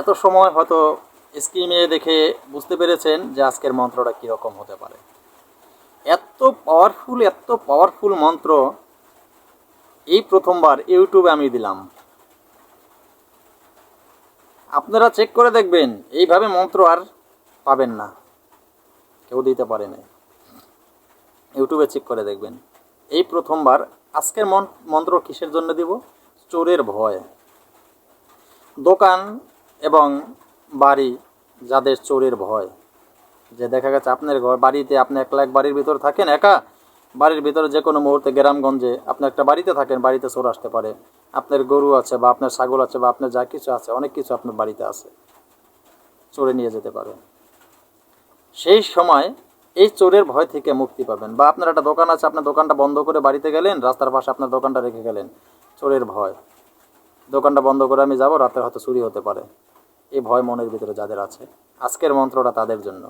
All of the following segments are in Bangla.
এত সময় হয়তো স্ক্রিনে দেখে বুঝতে পেরেছেন যে আজকের মন্ত্রটা কীরকম হতে পারে। এত পাওয়ারফুল এত পাওয়ারফুল মন্ত্র এই প্রথমবার ইউটিউবে আমি দিলাম। আপনারা চেক করে দেখবেন, এইভাবে মন্ত্র আর পাবেন না। কেউ দিতে পারে না ইউটিউবে চেক করে দেখবেন। এই প্রথমবার আজকের মন- মন্ত্র কিসের জন্য দিব? চোরের ভয়। দোকান এবং বাড়ি যাদের চোরের ভয়। যে দেখা গেছে আপনার ঘর, বাড়িতে আপনি একলা এক বাড়ির ভিতর থাকেন, একা বাড়ির ভিতরে যে কোনো মুহূর্তে গ্রামগঞ্জে আপনি একটা বাড়িতে থাকেন, বাড়িতে চোর আসতে পারে। আপনার গরু আছে বা আপনার ছাগল আছে বা আপনার যা কিছু আছে, অনেক কিছু আপনার বাড়িতে আছে। চোরে নিয়ে যেতে পারে সেই সময় এই চোরের ভয় থেকে মুক্তি পাবেন বা আপনার একটা দোকান আছে আপনার দোকানটা বন্ধ করে বাড়িতে গেলেন, রাস্তার পাশে আপনার দোকানটা রেখে গেলেন। চোরের ভয়। দোকানটা বন্ধ করে আমি যাব রাতে হয়তো চুরি হতে পারে। এই ভয় মনের ভিতরে যাদের আছে, আজকের মন্ত্রটা তাদের জন্য।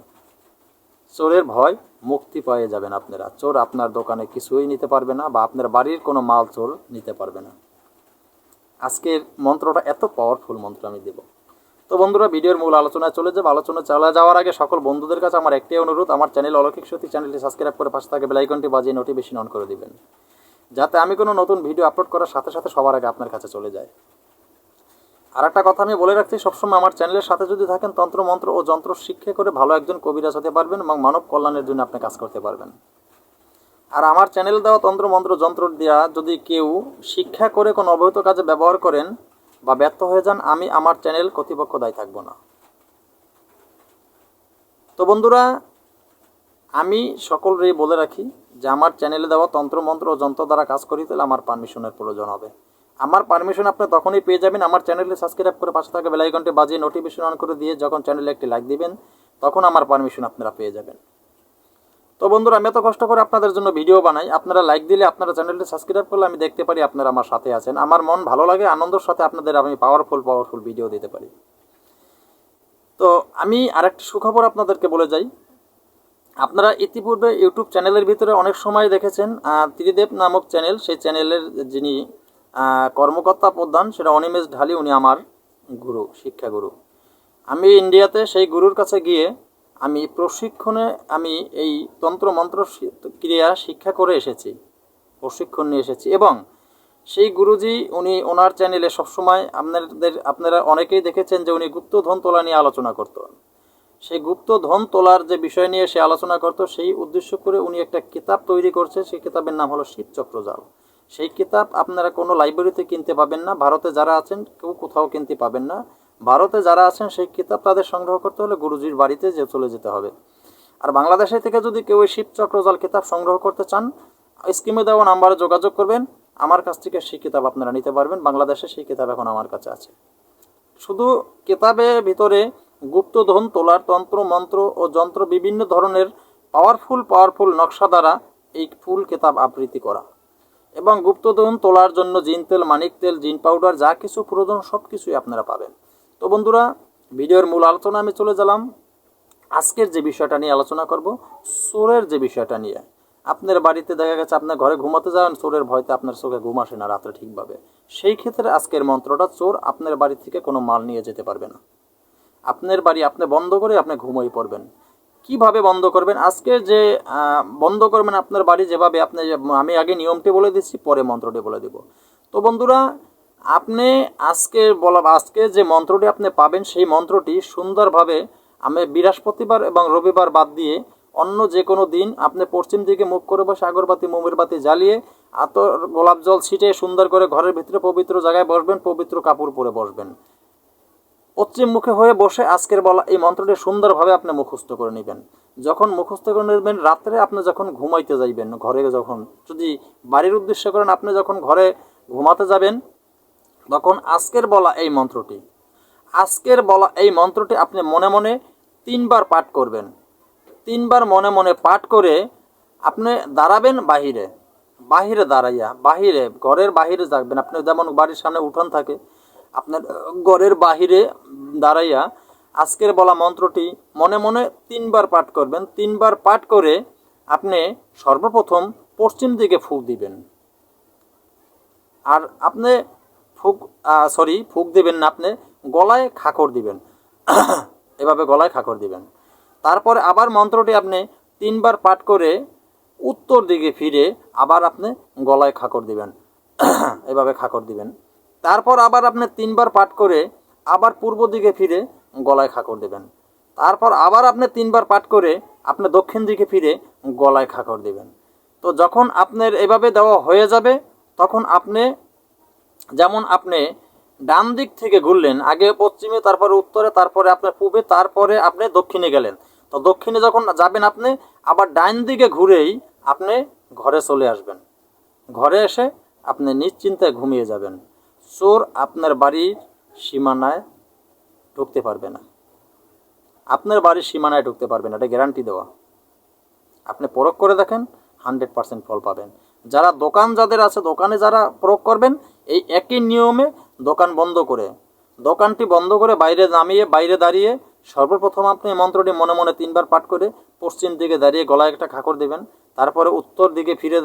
চোরের ভয় মুক্তি পেয়ে যাবেন আপনারা। চোর আপনার দোকানে কিছুই নিতে পারবে না বা আপনার বাড়ির কোনো মাল চোর নিতে পারবে না। আজকের মন্ত্রটা এত পাওয়ারফুল মন্ত্র আমি দেব। তো বন্ধুরা, ভিডিওর মূল আলোচনায় চলে যাব। আলোচনা চলে যাওয়ার আগে সকল বন্ধুদের কাছে আমার একটাই অনুরোধ, আমার চ্যানেল অলৌকিক সত্যি চ্যানেলটি সাবস্ক্রাইব করে পাশে থাকে বেলাইকনটি বাজিয়ে নোটিফিকেশন অন করে দিবেন। যাতে আমি কোনো নতুন ভিডিও আপলোড করার সাথে সাথে সবার আগে আপনার কাছে চলে যায়। আর একটা কথা আমি বলে রাখছি, সবসময় আমার চ্যানেলের সাথে যদি থাকেন, তন্ত্র, মন্ত্র ও যন্ত্র শিক্ষা করে ভালো একজন কবিরাজ হতে পারবেন এবং মানব কল্যাণের জন্য আপনি কাজ করতে পারবেন। আর আমার চ্যানেল দেওয়া তন্ত্র, মন্ত্র, যন্ত্র দেওয়া যদি কেউ শিক্ষা করে কোনো অবহিত কাজে ব্যবহার করেন বা ব্যর্থ হয়ে যান, আমি আমার চ্যানেল কর্তৃপক্ষ দায়ী থাকব না। তো বন্ধুরা, আমি সকলকেই বলে রাখি, যে আমার চ্যানেলে দেওয়া তন্ত্র, মন্ত্র ও যন্ত্র দ্বারা কাজ করি তাহলে আমার পারমিশনের প্রয়োজন হবে। আমার পারমিশন আপনি তখনই পেয়ে যাবেন। আমার চ্যানেলে সাবস্ক্রাইব করে পাশে থাকা বেলাইকনটি বাজিয়ে নোটিফিকেশন অন করে দিয়ে যখন চ্যানেলে একটি লাইক দিবেন, তখন আমার পারমিশন আপনারা পেয়ে যাবেন। তো বন্ধুরা, আমি এত কষ্ট করে আপনাদের জন্য ভিডিও বানাই। আপনারা লাইক দিলে আপনারা চ্যানেলটি সাবস্ক্রাইব করলে আমি দেখতে পারি আপনারা আমার সাথে আছেন। আমার মন ভালো লাগে, আনন্দের সাথে আপনাদের আমি পাওয়ারফুল পাওয়ারফুল ভিডিও দিতে পারি। তো আমি আরেকটি সুখবর আপনাদেরকে বলে যাই। আপনারা ইতিপূর্বে ইউটিউব চ্যানেলের ভিতরে অনেক সময় দেখেছেন ত্রিদেব নামক চ্যানেল সেই চ্যানেলের যিনি কর্মকর্তা প্রধান, সেটা অনিমেষ ঢালি, উনি আমার গুরু শিক্ষাগুরু আমি ইন্ডিয়াতে সেই গুরুর কাছে গিয়ে আমি প্রশিক্ষণে আমি এই তন্ত্র মন্ত্র ক্রিয়া শিক্ষা করে এসেছি, প্রশিক্ষণ নিয়ে এসেছি। এবং সেই গুরুজি, উনি ওনার চ্যানেলে সবসময় আপনাদের, আপনারা অনেকেই দেখেছেন যে উনি গুপ্তধন তোলা নিয়ে আলোচনা করতেন সেই গুপ্ত ধন তোলার যে বিষয় নিয়ে সে আলোচনা করতো, সেই উদ্দেশ্য করে উনি একটা কিতাব তৈরি করছে, সেই কিতাবের নাম হলো শিবচক্রজাল। সেই কিতাব আপনারা কোনো লাইব্রেরিতে কিনতে পাবেন না, ভারতে যারা আছেন কেউ কোথাও কিনতে পাবেন না। ভারতে যারা আছেন, সেই কিতাব তাদের সংগ্রহ করতে হলে গুরুজির বাড়িতে যে চলে যেতে হবে। আর বাংলাদেশে থেকে যদি কেউ এই শিবচক্রজাল কিতাব সংগ্রহ করতে চান স্কিমে দেওয়া নাম্বারে যোগাযোগ করবেন। আমার কাছ থেকে সেই কিতাব আপনারা নিতে পারবেন। বাংলাদেশে সেই কিতাব এখন আমার কাছে আছে। শুধু কিতাবের ভিতরে গুপ্তধন, তোলার তন্ত্র, মন্ত্র ও যন্ত্র বিভিন্ন ধরনের পাওয়ারফুল পাওয়ারফুল নকশা দ্বারা এই ফুল কিতাব আবৃত্তি করা। এবং গুপ্তধন তোলার জন্য জিন তেল, মানিক তেল, জিন পাউডার, যা কিছু প্রয়োজন, সব কিছুই আপনারা পাবেন। তো বন্ধুরা, ভিডিওর মূল আলোচনা আমি চলে গেলাম। আজকের যে বিষয়টা নিয়ে আলোচনা করব, চোরের যে বিষয়টা নিয়ে। আপনার বাড়িতে দেখা গেছে, আপনার ঘরে ঘুমাতে যান, চোরের ভয়তে আপনার চোখে ঘুম আসে না রাত্রে ঠিকভাবে। সেই ক্ষেত্রে আজকের মন্ত্রটা, চোর আপনার বাড়ি থেকে কোনো মাল নিয়ে যেতে পারবে না। আপনার বাড়ি আপনি বন্ধ করে আপনি ঘুমিয়ে পড়বেন। কীভাবে বন্ধ করবেন? আজকে যে বন্ধ করবেন আপনার বাড়ি যেভাবে, আপনি আমি আগে নিয়মটি বলে দিচ্ছি, পরে মন্ত্রটি বলে দিব। তো বন্ধুরা, আপনি আজকে বলা, আজকে যে মন্ত্রটি আপনি পাবেন, সেই মন্ত্রটি সুন্দরভাবে আমি বৃহস্পতিবার এবং রবিবার বাদ দিয়ে অন্য যে কোনো দিন আপনি পশ্চিম দিকে মুখ করে বসে, আগরবাতি মোমের বাতি জ্বালিয়ে আতর, গোলাপ জল ছিটিয়ে সুন্দর করে ঘরের ভিতরে পবিত্র জায়গায় বসবেন, পবিত্র কাপড় পরে বসবেন। পশ্চিম মুখে হয়ে বসে আজকের বলা এই মন্ত্রটি সুন্দরভাবে আপনি মুখস্থ করে নেবেন। যখন মুখস্থ করে নেবেন, রাত্রে আপনি যখন ঘুমাইতে যাইবেন, ঘরে যখন, যদি বাড়ির উদ্দেশ্য করেন, আপনি যখন ঘরে ঘুমাতে যাবেন, তখন আজকের বলা এই মন্ত্রটি। আজকের বলা এই মন্ত্রটি আপনি মনে মনে তিনবার পাঠ করবেন। তিনবার মনে মনে পাঠ করে আপনি দাঁড়াবেন বাহিরে বাহিরে দাঁড়াইয়া, বাহিরে, ঘরের বাহিরে যাবেন আপনি যেমন বাড়ির সামনে উঠান থাকে, আপনার ঘরের বাহিরে দাঁড়াইয়া আজকের বলা মন্ত্রটি মনে মনে তিনবার পাঠ করবেন। তিনবার পাঠ করে আপনি সর্বপ্রথম পশ্চিম দিকে ফুক দিবেন। আর আপনি ফুক সরি, ফুক দিবেন না, আপনি গলায় খাকর দিবেন। এভাবে গলায় খাকর দিবেন। তারপরে আবার মন্ত্রটি আপনি তিনবার পাঠ করে উত্তর দিকে ফিরে আবার আপনি গলায় খাকর দিবেন। এভাবে খাকর দিবেন। তারপর আবার আপনি তিনবার পাঠ করে আবার পূর্ব দিকে ফিরে গলায় খাকর দেবেন। তারপর আবার আপনি তিনবার পাঠ করে আপনি দক্ষিণ দিকে ফিরে গলায় খাকর দিবেন। তো যখন আপনার এভাবে দেওয়া হয়ে যাবে, তখন আপনি যেমন আপনি ডান দিক থেকে ঘুরলেন, আগে পশ্চিমে, তারপরে উত্তরে, তারপরে আপনার পূবে, তারপরে আপনি দক্ষিণে গেলেন। তো দক্ষিণে যখন যাবেন আপনি, আবার ডাইন দিকে ঘুরেই আপনি ঘরে চলে আসবেন। ঘরে এসে আপনি নিশ্চিন্তায় ঘুমিয়ে যাবেন। চোর আপনার বাড়ির সীমানায় ঢুকতে পারবে না। আপনার বাড়ির সীমানায় ঢুকতে পারবে না, এটা গ্যারান্টি দেওয়া। আপনি প্রয়োগ করে দেখেন হান্ড্রেড পার্সেন্ট ফল পাবেন। যারা দোকান যাদের আছে, দোকানে যারা প্রয়োগ করবেন, এই একই নিয়মে দোকান বন্ধ করে। দোকানটি বন্ধ করে বাইরে নামিয়ে, বাইরে দাঁড়িয়ে সর্বপ্রথম আপনি মন্ত্রটি মনে মনে তিনবার পাঠ করে পশ্চিম দিকে দাঁড়িয়ে গলায় একটা খাকর দেবেন। তারপরে উত্তর দিকে ফিরে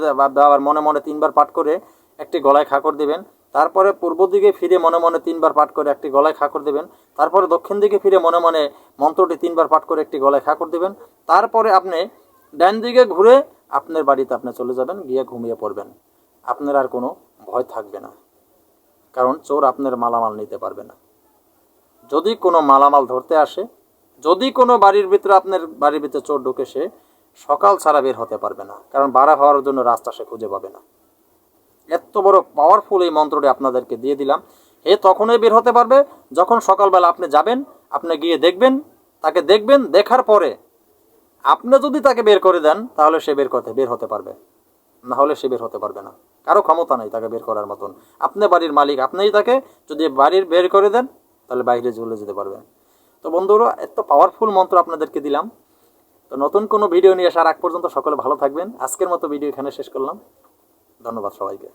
আবার মনে মনে তিনবার পাঠ করে একটি গলায় খাকর দিবেন। তারপরে পূর্ব দিকে ফিরে মনে মনে তিনবার পাঠ করে একটি গলায় খাকর দেবেন। তারপরে দক্ষিণ দিকে ফিরে মনে মনে মন্ত্রটি তিনবার পাঠ করে একটি গলায় খাকর দেবেন। তারপরে আপনি ডান দিকে ঘুরে আপনার বাড়িতে আপনি চলে যাবেন, গিয়ে ঘুমিয়ে পড়বেন। আপনার আর কোনো ভয় থাকবে না। কারণ চোর আপনার মালামাল নিতে পারবে না। যদি কোনো মালামাল ধরতে আসে, যদি কোনো বাড়ির ভিতরে আপনার বাড়ির ভিতরে চোর ঢুকে সে সকাল ছাড়া বের হতে পারবে না। কারণ বাড়া হওয়ার জন্য রাস্তা সে খুঁজে পাবে না। এত বড় পাওয়ারফুল এই মন্ত্রটি আপনাদেরকে দিয়ে দিলাম। এ তখনই বের হতে পারবে, যখন সকালবেলা আপনি যাবেন, আপনি গিয়ে দেখবেন, তাকে দেখবেন, দেখার পরে আপনি যদি তাকে বের করে দেন, তাহলে সে বের করতে, বের হতে পারবে। না হলে সে বের হতে পারবে না। কারও ক্ষমতা নেই তাকে বের করার মতন। আপনি বাড়ির মালিক, আপনিই তাকে যদি বাড়ির বের করে দেন, তাহলে বাইরে চলে যেতে পারবে। তো বন্ধুরা, এত পাওয়ারফুল মন্ত্র আপনাদেরকে দিলাম। তো নতুন কোনো ভিডিও নিয়ে আসার আগ পর্যন্ত সকলে ভালো থাকবেন। আজকের মতো ভিডিও এখানে শেষ করলাম। ধন্যবাদ সবাইকে।